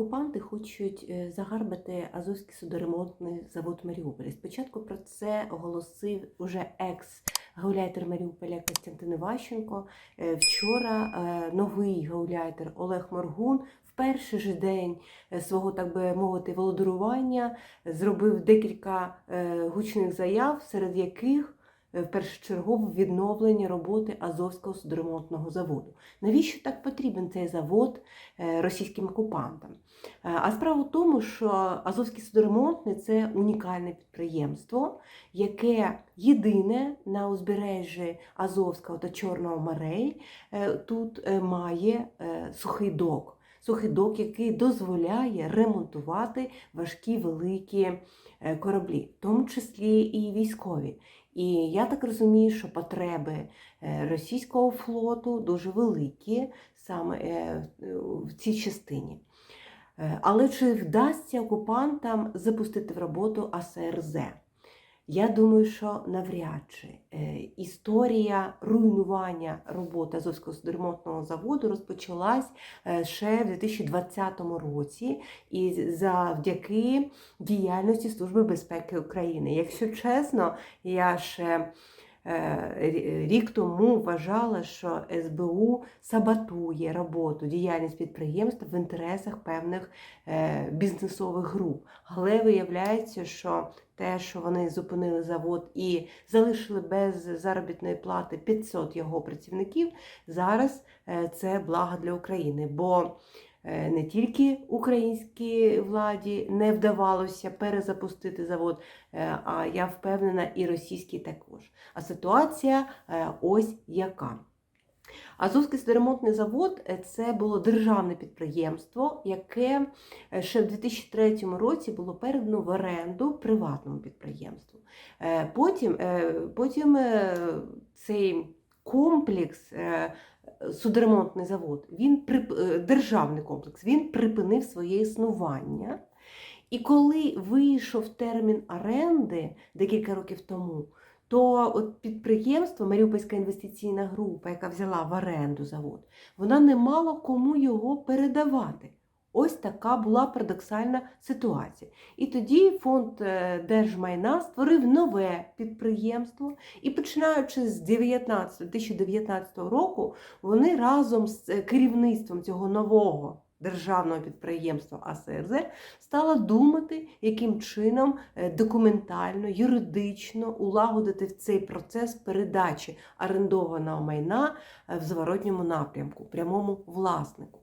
Окупанти хочуть е, загарбати Азовський судоремонтний завод Маріуполі. Спочатку про це оголосив уже екс-гауляйтер Маріуполя Костянтин Іващенко. Е, Вчора е, новий гауляйтер Олег Моргун в перший же день свого, так би мовити, володарування зробив декілька гучних заяв, серед яких е, першочергове відновлення роботи Азовського судоремонтного заводу. Навіщо так потрібен цей завод е, російським окупантам? Е, А справа в тому, що Азовський судоремонтний це унікальне підприємство, яке єдине на узбережжі Азовського та Чорного морей тут має сухий док. Сухий док, який дозволяє ремонтувати важкі великі кораблі, в тому числі і військові. І я так розумію, що потреби е, російського флоту дуже великі саме е, в цій частині. Е, Але чи вдасться окупантам запустити в роботу АСРЗ? Я думаю, що навряд чи Е, історія руйнування роботи Азовського судоремонтного заводу розпочалась е, ще в 2020 році і завдяки діяльності Служби безпеки України. Якщо чесно, я ще рік тому вважала, що СБУ саботує роботу, діяльність підприємств в інтересах певних е, бізнесових груп. Але виявляється, що те, що вони зупинили завод і залишили без заробітної плати 500 його працівників, зараз е, це благо для України. Бо е, не тільки українській владі не вдавалося перезапустити завод, е, а я впевнена, і російській також. А ситуація е, ось яка. Азовський судоремонтний завод е, це було державне підприємство, яке е, ще в 2003 році було передано в оренду приватному підприємству. Е, Потім, е, потім е, цей комплекс, е, судоремонтний завод, він е, державний комплекс, він припинив своє існування. І коли вийшов термін оренди декілька років тому, то от підприємство, Маріупольська інвестиційна група, яка взяла в оренду завод, вона не мала кому його передавати. Ось така була парадоксальна ситуація. І тоді фонд е, держмайна створив нове підприємство, і починаючи з 19, 2019 року, вони разом з е, керівництвом цього нового державного підприємства АСРЗ стала думати, яким чином е, документально, юридично улагодити цей процес передачі орендованого майна в зворотньому напрямку, прямому власнику.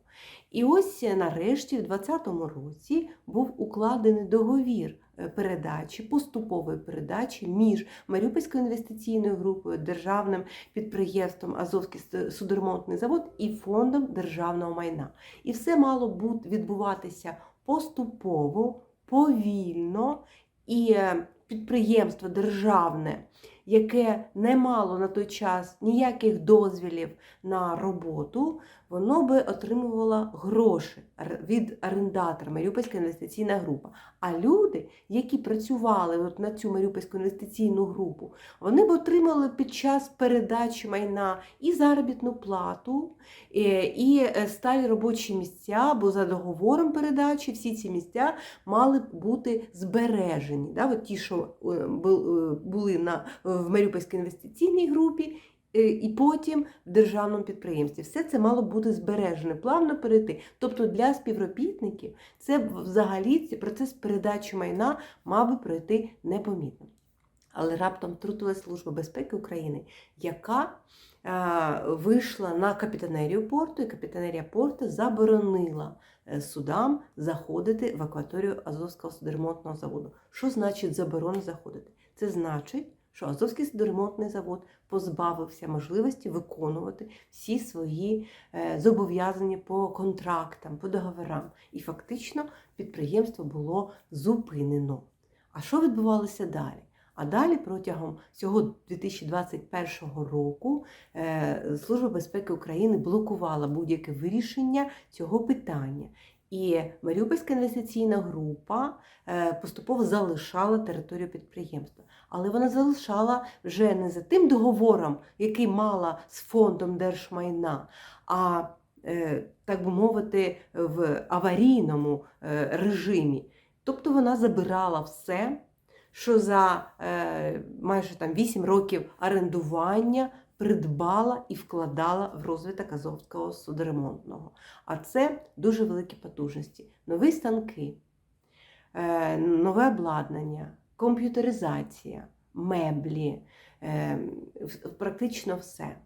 І ось е, нарешті, в 2020 році, був укладений договір е, передачі, поступової передачі між Маріупольською інвестиційною групою, державним підприємством Азовський судоремонтний завод і фондом державного майна. І все мало бути відбуватися поступово, повільно, і е, підприємство державне, яке не мало на той час ніяких дозвілів на роботу, воно би отримувало гроші від орендатора Маріупольська інвестиційна група. А люди, які працювали от на цю Маріупольську інвестиційну групу, вони б отримали під час передачі майна і заробітну плату, е, і е, сталі робочі місця, бо за договором передачі всі ці місця мали б бути збережені. Да? От ті, що е, бу- були на, в Маріупольській інвестиційній групі, і потім в державному підприємстві. Все це мало бути збережене, плавно перейти. Тобто для співробітників це взагалі процес передачі майна мав би пройти непомітно. Але раптом втрутилась Служба безпеки України, яка е, вийшла на капітанерію порту, і капітанерія порту заборонила е, судам заходити в акваторію Азовського судоремонтного заводу. Що значить заборона заходити? Це значить, що Азовський судоремонтний завод позбавився можливості виконувати всі свої е, зобов'язання по контрактам, по договорам. І фактично підприємство було зупинено. А що відбувалося далі? А далі протягом цього 2021 року е, Служба безпеки України блокувала будь-яке вирішення цього питання. І Маріупольська інвестиційна група е, поступово залишала територію підприємства. Але вона залишала вже не за тим договором, який мала з фондом держмайна, а е, так би мовити, в аварійному е, режимі. Тобто вона забирала все, що за майже там 8 років орендування придбала і вкладала в розвиток Азовського судоремонтного. А це дуже великі потужності. Нові станки, е, нове обладнання, комп'ютеризація, меблі, е, практично все.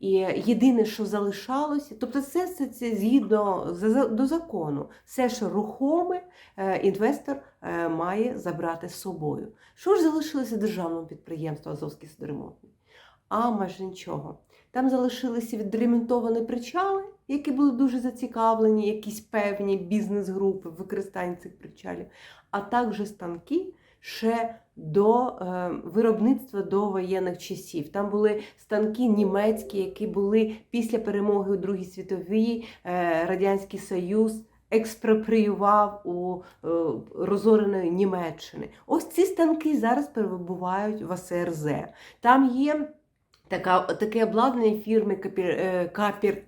І єдине, що залишалося, тобто все це, це згідно до закону, все, що рухоме, е, інвестор має забрати з собою. Що ж залишилося державному підприємству Азовський судоремонтний? А майже нічого. Там залишилися відремонтовані причали, які були дуже зацікавлені, якісь певні бізнес-групи в використанні цих причалів, а також станки ще до е, виробництва до воєнних часів. Там були станки німецькі, які були після перемоги у Другій світовій, е, Радянський Союз експропріював у е, розореної Німеччини. Ось ці станки зараз перебувають в АСРЗ. Там є. Така, таке обладнання фірми Капір, е, Капір,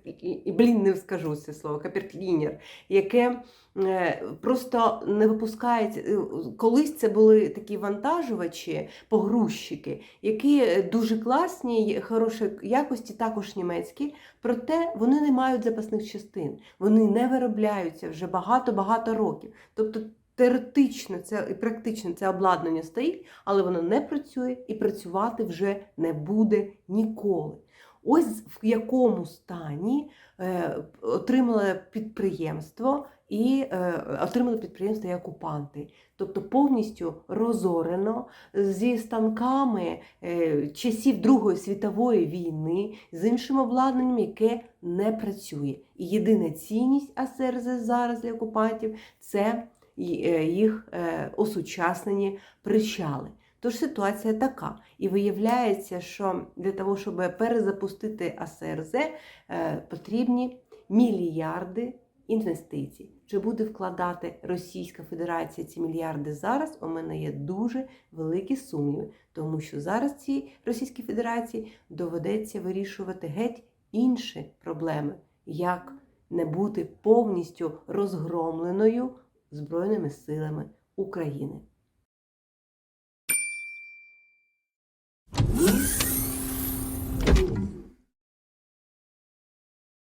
блін, не скажу це слово, Капірклінер, яке е, просто не випускається. е, Колись це були такі вантажувачі, погрузчики, які дуже класні, хорошої якості, також німецькі, проте вони не мають запасних частин. Вони не виробляються вже багато-багато років. Тобто теоретично це і практично це обладнання стоїть, але воно не працює і працювати вже не буде ніколи. Ось в якому стані е, отримало підприємство і е, отримали підприємство і окупанти. Тобто повністю розорено зі станками е, часів Другої світової війни, з іншим обладнанням, яке не працює. І єдина цінність АСРЗ зараз для окупантів це їх е, осучаснені причали. Тож ситуація така. І виявляється, що для того, щоб перезапустити АСРЗ, е, потрібні мільярди інвестицій. Чи буде вкладати Російська Федерація ці мільярди зараз? У мене є дуже великі сумніви, тому що зараз цій Російській Федерації доведеться вирішувати геть інші проблеми, як не бути повністю розгромленою Збройними силами України.